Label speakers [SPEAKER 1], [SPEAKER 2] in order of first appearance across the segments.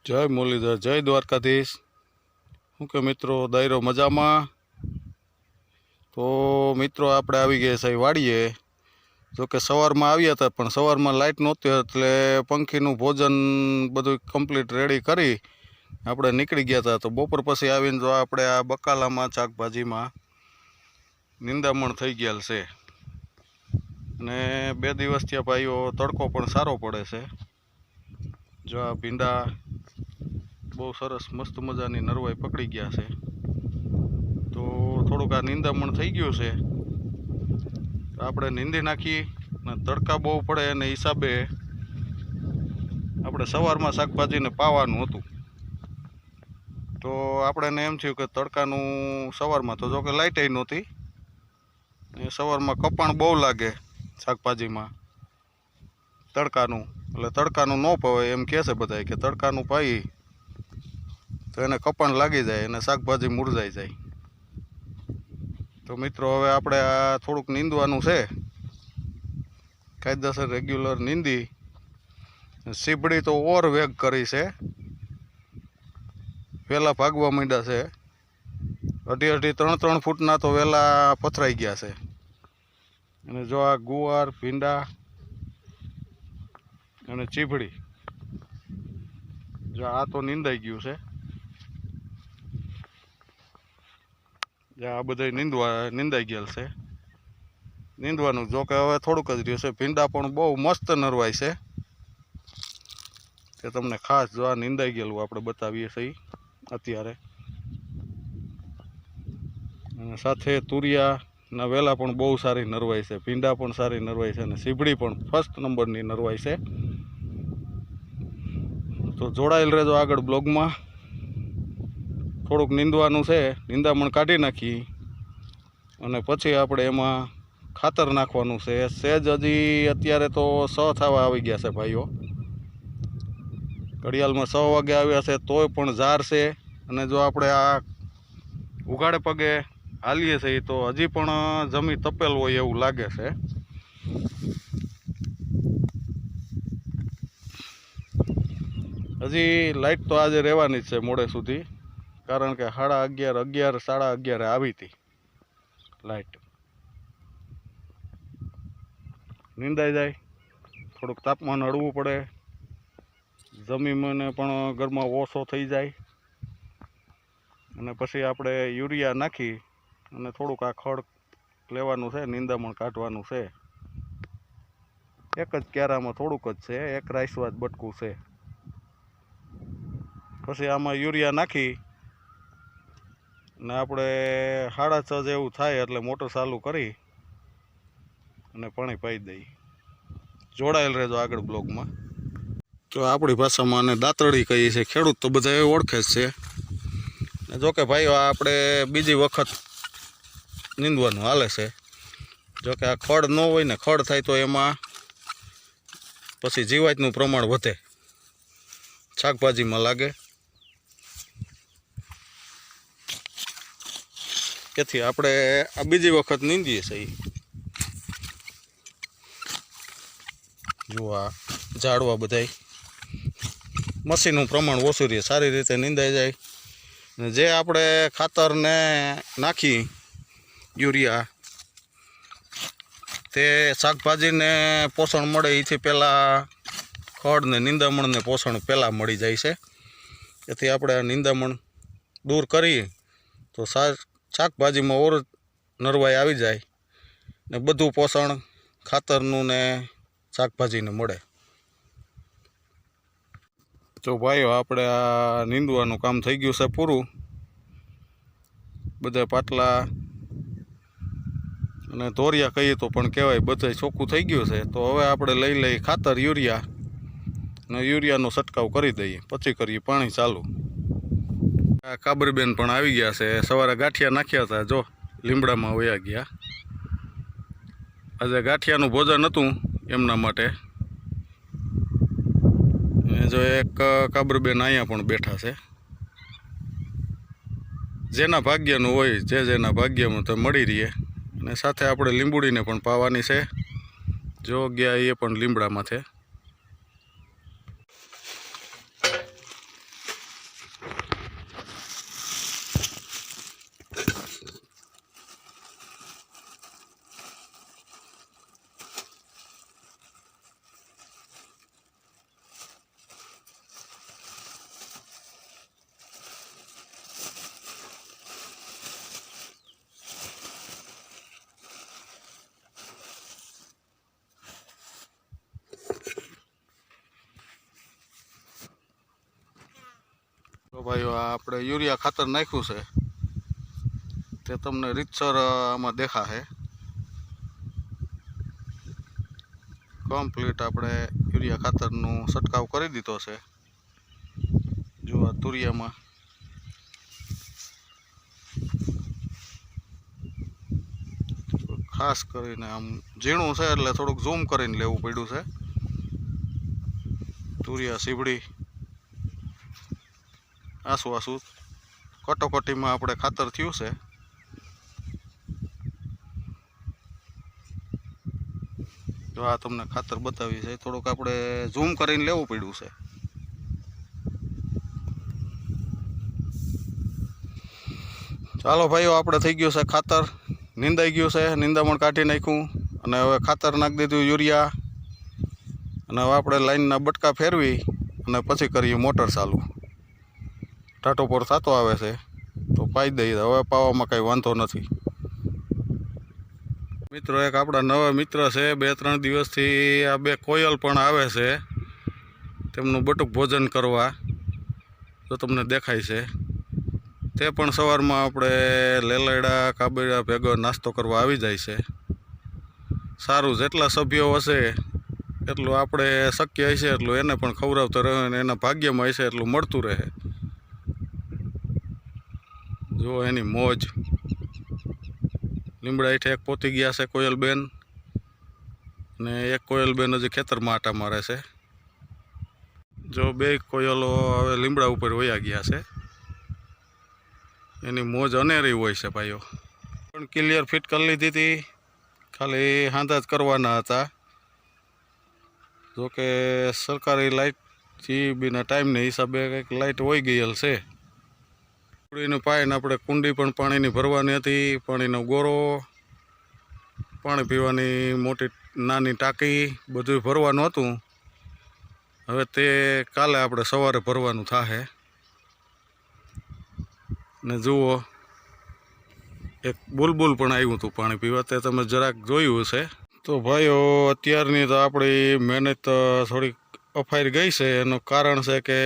[SPEAKER 1] જય મુરલીધર, જય દ્વારકાધીશ. શું કે મિત્રો, દાયરો મજામાં? તો મિત્રો, આપણે આવી ગયા છે વાડીએ. જો કે સવારમાં આવ્યા હતા, પણ સવારમાં લાઇટ નહોતી, એટલે પંખીનું ભોજન બધું કમ્પ્લીટ રેડી કરી આપણે નીકળી ગયા હતા. તો બપોર પછી આવીને જો આપણે આ બકાલામાં, શાકભાજીમાં નિંદામણ થઈ ગયેલ છે. અને બે દિવસ ત્યાં ભાઈઓ, તડકો પણ સારો પડે છે. જો આ ભીંડા બહુ સરસ મસ્ત મજાની નરવાઈ પકડી ગયા છે. તો થોડુંક આ નિંદામણ થઈ ગયું છે. આપણે નીંદી નાખીએ અને તડકા બહુ પડે એને હિસાબે આપણે સવારમાં શાકભાજીને પાવાનું હતું. તો આપણે એમ થયું કે તડકાનું સવારમાં તો જો કે લાઇટે નહોતી. એ સવારમાં કપાણ બહુ લાગે શાકભાજીમાં. તડકાનું. એટલે તડકાનું ન પવાય એમ કહે છે બધા કે તડકાનું પાઈ તો એને કપણ લાગી જાય અને શાકભાજી મુરઝાઈ જાય. તો મિત્રો, હવે આપણે આ થોડુંક નીંદવાનું છે. કાયદેસર, રેગ્યુલર નીંદી. સીબડી તો ઓર વેગ કરી છે. વહેલા ભાગવા માંડ્યા છે. અઢી અઢી ત્રણ ત્રણ ફૂટના તો વહેલા પથરાઈ ગયા છે. અને જો આ ગુવાર, ભીંડા અને ચીભડી, જો આ તો નીંદાઈ ગયું છે. જે આ બધા નીંદવા, નીંદાઈ ગયેલ છે. નીંદવાનું જો કે હવે થોડુંક જ રહ્યું છે. ભીંડા પણ બહુ મસ્ત નરવાય છે. તે તમને ખાસ જો આ નીંદાઈ ગયેલું આપણે બતાવીએ છીએ અત્યારે. અને સાથે તુરિયાના વેલા પણ બહુ સારી નરવાઈ છે. ભીંડા પણ સારી નરવાઈ છે અને સીભડી પણ ફર્સ્ટ નંબરની નરવાઈ છે. તો જોડાયેલ રહેજો આગળ બ્લોગમાં થોડુંક નીંદવાનું છે, નિંદામણ કાઢી નાખી અને પછી આપણે એમાં ખાતર નાખવાનું છે. સેજ હજી અત્યારે તો સ થવા આવી ગયા છે ભાઈઓ. ઘડિયાળમાં સ વાગે આવ્યા છે, તોય પણ ઝાર છે. અને જો આપણે આ ઉઘાડે પગે હાલીએ છીએ, તો હજી પણ જમી તપેલ હોય એવું લાગે છે. હજી લાઈટ તો આજે રહેવાની જ છે મોડે સુધી. કારણ કે સાડા અગિયાર અગિયાર, સાડા અગિયારે આવી હતી. લાઈટ નિંદાઈ જાય. થોડુંક તાપમાન હળવું પડે. જમીનને પણ ઘરમાં ઓછો થઈ જાય. અને પછી આપણે યુરિયા નાખી અને થોડુંક આ ખડ લેવાનું છે, નિંદામણ કાઢવાનું છે. એક જ ક્યારામાં થોડુંક જ છે, એક રાઈસવાદ બટકું છે. પછી આમાં યુરિયા નાખી ને આપણે સાડા છ જેવું થાય એટલે મોટર ચાલુ કરી અને પાણી પાઈ દઈએ. જોડાયેલ રહેજો આગળ બ્લોગમાં. તો આપણી ભાષામાં આને દાંતરડી કહીએ છીએ. ખેડૂત તો બધા એ ઓળખે જ છે. ને જોકે ભાઈઓ આપણે બીજી વખત નીંદવાનું હાલે છે. જોકે આ ખડ ન હોય ને ખડ થાય તો એમાં પછી જીવાતનું પ્રમાણ વધે. શાકભાજીમાં લાગે. તેથી આપણે આ બીજી વખત નીંદીએ છીએ. જુઓ ઝાડવા બધાય મશીનનું પ્રમાણ ઓછું રહે, સારી રીતે નીંદાઈ જાય. ને જે આપણે ખાતરને નાખી યુરિયા, તે શાકભાજીને પોષણ મળે, એથી પહેલાં ખડને નિંદામણને પોષણ પહેલાં મળી જાય છે. એથી આપણે આ નિંદામણ દૂર કરી તો શાક શાકભાજીમાં ઓર નરવાઈ આવી જાય ને બધું પોષણ ખાતરનું ને શાકભાજીને મળે. તો ભાઈઓ આપણે આ નીંદવાનું કામ થઈ ગયું છે પૂરું. બધા પાટલા અને ધોરિયા કહીએ તો પણ કહેવાય, બધે ચોખ્ખું થઈ ગયું છે. તો હવે આપણે લઈ લઈ ખાતર, યુરિયા અને યુરિયાનો છંટકાવ કરી દઈએ. પછી કરીએ પાણી ચાલુ. આ કાબરબેન પણ આવી ગયા છે. સવારે ગાંઠિયા નાખ્યા હતા. જો લીમડામાં વયા ગયા. આજે ગાંઠિયાનું ભોજન હતું એમના માટે. જો એક કાબરબેન અહીંયા પણ બેઠા છે. જેના ભાગ્યનું હોય, જે જેના ભાગ્યમાં તો મળી રહીએ અને સાથે આપણે લીંબુડીને પણ પાવાની છે. જો ગયા એ પણ લીમડામાં છે. તો ભાઈઓ આ આપણે યુરિયા ખાતર નાખ્યું છે. તે તમને રીતસર આમાં દેખાશે. કમ્પ્લીટ આપણે યુરિયા ખાતરનું છંટકાવ કરી દીધો છે. જો આ તુરિયામાં. ખાસ કરીને આમ ઝીણું છે એટલે થોડુંક ઝૂમ કરીને લેવું પડ્યું છે. તુરિયા સીબડી આસુ આસુ કટોકટીમાં આપણે ખાતર થયું છે. જો આ તમને ખાતર બતાવી છે, થોડુંક આપણે ઝૂમ કરીને લેવું પડ્યું છે. ચાલો ભાઈઓ, આપણે થઈ ગયું છે ખાતર. નિંદાઈ ગયું છે, નિંદામણ કાઢી નાખ્યું. અને હવે ખાતર નાખી દીધું યુરિયા. અને હવે આપણે લાઈનના બટકા ફેરવી અને પછી કરીએ મોટર ચાલુ. ટાટો પર થતો આવે છે, તો પાઈ દઈએ. હવે પાવામાં કાંઈ વાંધો નથી. મિત્રો, એક આપણા નવા મિત્ર છે, બે ત્રણ દિવસથી આ બે કોયલ પણ આવે છે, તેમનું બટુક ભોજન કરવા, જો તમને દેખાય છે. તે પણ સવારમાં આપણે લેલડા કાબેડા ભેગો નાસ્તો કરવા આવી જાય છે. સારું, જેટલા સભ્યો હશે, એટલું આપણે શક્ય હશે, એટલું એને પણ ખવડાવતા રહે અને એના ભાગ્યમાં હશે, એટલું મળતું રહે. જો એની મોજ. લીમડા હેઠે એક પોતી ગયા છે કોયલબેન. ને એક કોયલબેન હજી ખેતરમાં આટા મારે છે. જો બે કોયલો હવે લીમડા ઉપર વયા ગયા છે. એની મોજ અનેરી હોય છે ભાઈઓ. પણ ક્લિયર ફિટ કરી લીધી હતી. ખાલી હાંધા જ કરવાના હતા. જોકે સરકારી લાઇટથી જીબીના ટાઈમને હિસાબે કંઈક લાઇટ હોઈ ગયેલ છે. કુંડીનું પાઈને આપણે કુંડી પણ પાણીની ભરવાની હતી, પાણીનો ગોરો, પાણી પીવાની મોટી નાની ટાંકી બધું ભરવાનું હતું. હવે તે કાલે આપણે સવારે ભરવાનું થશે ને જુઓ, એક બુલબુલ પણ આવ્યું હતું પાણી પીવા, તે તમે જરાક જોયું હશે. તો ભાઈઓ, અત્યારની તો આપણી મહેનત થોડીક અફાઈ ગઈ છે. એનું કારણ છે કે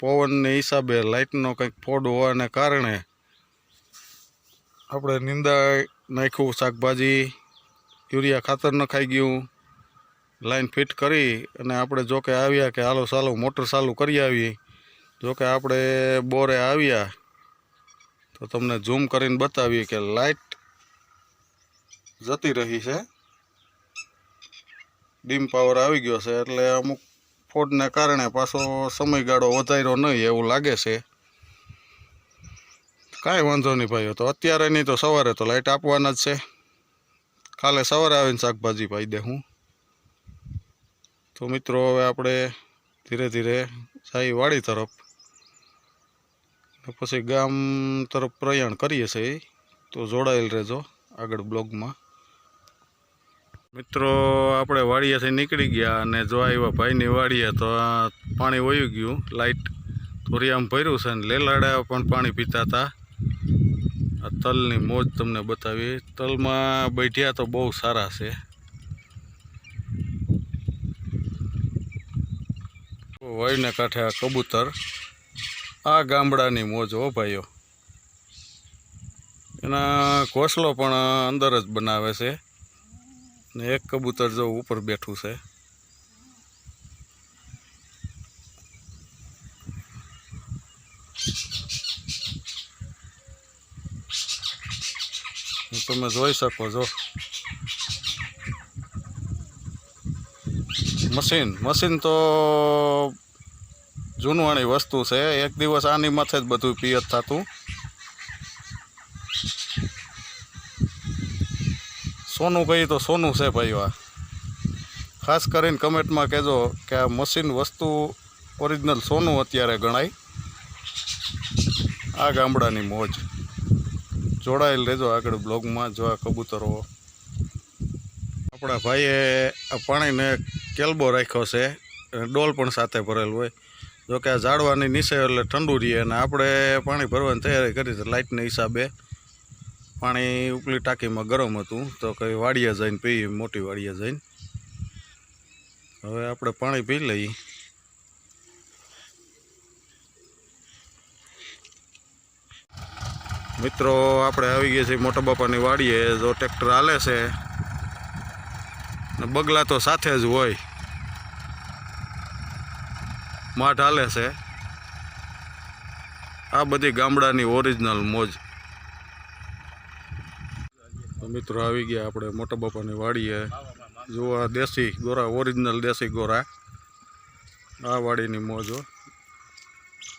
[SPEAKER 1] પવનને હિસાબે લાઇટનો કંઈક ફોડ હોવાને કારણે આપણે નિંદા નાખ્યું, શાકભાજી, યુરિયા ખાતર નખાઈ ગયું. લાઈન ફિટ કરી અને આપણે જોકે આવ્યા કે હાલો ચાલો મોટર ચાલુ કરી આવી જોકે આપણે બોરે આવ્યા તો તમને ઝૂમ કરીને બતાવીએ કે લાઇટ જતી રહી છે. ડીમ પાવર આવી ગયો છે એટલે અમુક ફોડને કારણે પાછો સમયગાળો વધાર્યો નહીં એવું લાગે છે. કાંઈ વાંધો નહીં ભાઈઓ તો અત્યારે નહીં તો સવારે તો લાઇટ આપવાના જ છે. કાલે સવારે આવીને શાકભાજી પાઈ દે હું. તો મિત્રો, હવે આપણે ધીરે ધીરે સાઈ વાડી તરફ. પછી ગામ તરફ પ્રયાણ કરીએ છીએ. તો જોડાયેલ રહેજો આગળ બ્લોગમાં. મિત્રો, આપણે વાડિયાથી નીકળી ગયા અને જો આવ્યા ભાઈની વાડીએ તો પાણી વયું ગયું લાઇટ આમ ભર્યું છે ને લેલાડા પણ પાણી પીતા હતા. આ તલની મોજ તમને બતાવી તલમાં બેઠ્યા તો બહુ સારા છે. વયને કાંઠે આ કબૂતર. આ ગામડાની મોજ હો ભાઈઓ. એના ઘોસલો પણ અંદર જ બનાવે છે. ને એક કબૂતર જો ઉપર બેઠું છે. તમે જોઈ શકો છો. મશીન મશીન તો જૂનવાણી વસ્તુ છે. એક દિવસ આની માથે જ બધું પિયત થતું. સોનું કહીએ તો સોનું છે ભાઈઓ આ. ખાસ કરીને કમેન્ટમાં કહેજો કે આ મશીન વસ્તુ ઓરિજિનલ સોનું અત્યારે ગણાય. આ ગામડાની મોજ. જોડાયેલ રહેજો આગળ બ્લોગમાં, જો આ કબૂતરો. આપણા ભાઈએ પાણીને કેલબો રાખ્યો છે ડોલ પણ સાથે ભરેલ હોય. જોકે આ ઝાડવાની નીચે એટલે ઠંડુ રહીએ અને આપણે પાણી ભરવાની તૈયારી કરી લાઇટના હિસાબે. પાણી ઉપલી ટાંકીમાં ગરમ હતું, તો કંઈ વાડીએ જઈને પીએ, મોટી વાડીએ જઈને. હવે આપણે પાણી પી લઈએ. મિત્રો, આપણે આવી ગયા છીએ મોટા બાપાની વાડીએ, જો ટ્રેક્ટર હાલે છે, ને બગલા તો સાથે જ હોય. માઠ હાલે છે. આ બધી ગામડાની ઓરિજિનલ મોજ. મિત્રો આવી ગયા આપણે મોટા બાપાની વાડીએ. જો આ દેશી ગોરા ઓરિજિનલ દેશી ગોરા. આ વાડીની મોજ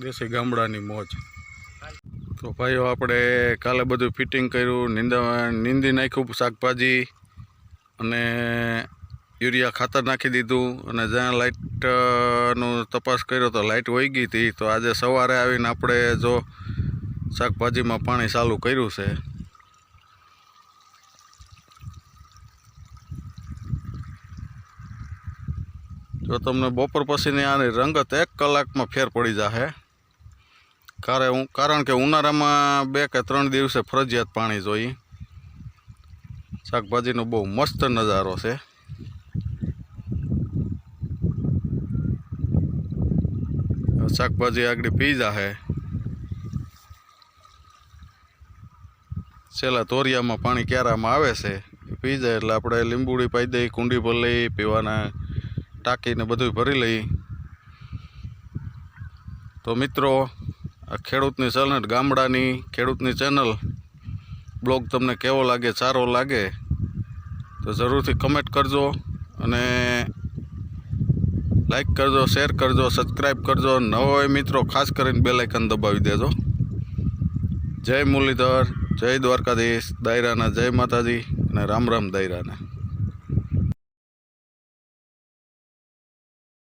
[SPEAKER 1] દેશી ગામડાની મોજ. તો ભાઈઓ, આપણે કાલે બધું ફિટિંગ કર્યું, નીંદા, નીંદી નાખ્યું શાકભાજી અને યુરિયા ખાતર નાખી દીધું અને જ્યાં લાઇટનું તપાસ કર્યો તો લાઇટ વહી ગઈ હતી. તો આજે સવારે આવીને આપણે જો શાકભાજીમાં પાણી ચાલુ કર્યું છે. જો તમને બપોર પછીની આની રંગત એક કલાકમાં ફેર પડી જશે કારણ કારણ કે ઉનાળામાં બે કે ત્રણ દિવસે ફરજિયાત પાણી જોઈએ. શાકભાજીનો બહુ મસ્ત નજારો છે. શાકભાજી આગળ પી જાહે. છેલ્લા તોરિયામાં પાણી ક્યારામાં આવે છે? પી જાય એટલે આપણે લીંબુડી પાઈ દઈ, કુંડી ભલે પીવાના. ટાંકીને બધું ભરી લઈ. તો મિત્રો, આ ખેડૂતની ચેનલ ગામડાની ખેડૂતની ચેનલ બ્લોગ તમને કેવો લાગે, સારો લાગે, તો જરૂરથી કમેન્ટ કરજો અને લાઈક કરજો શેર કરજો સબસ્ક્રાઈબ કરજો. નવો મિત્રો, ખાસ કરીને બેલ આઇકન દબાવી દેજો. જય મુરલીધર, જય દ્વારકાધીશ, દાયરાના જય માતાજી અને રામ રામ દાયરાના.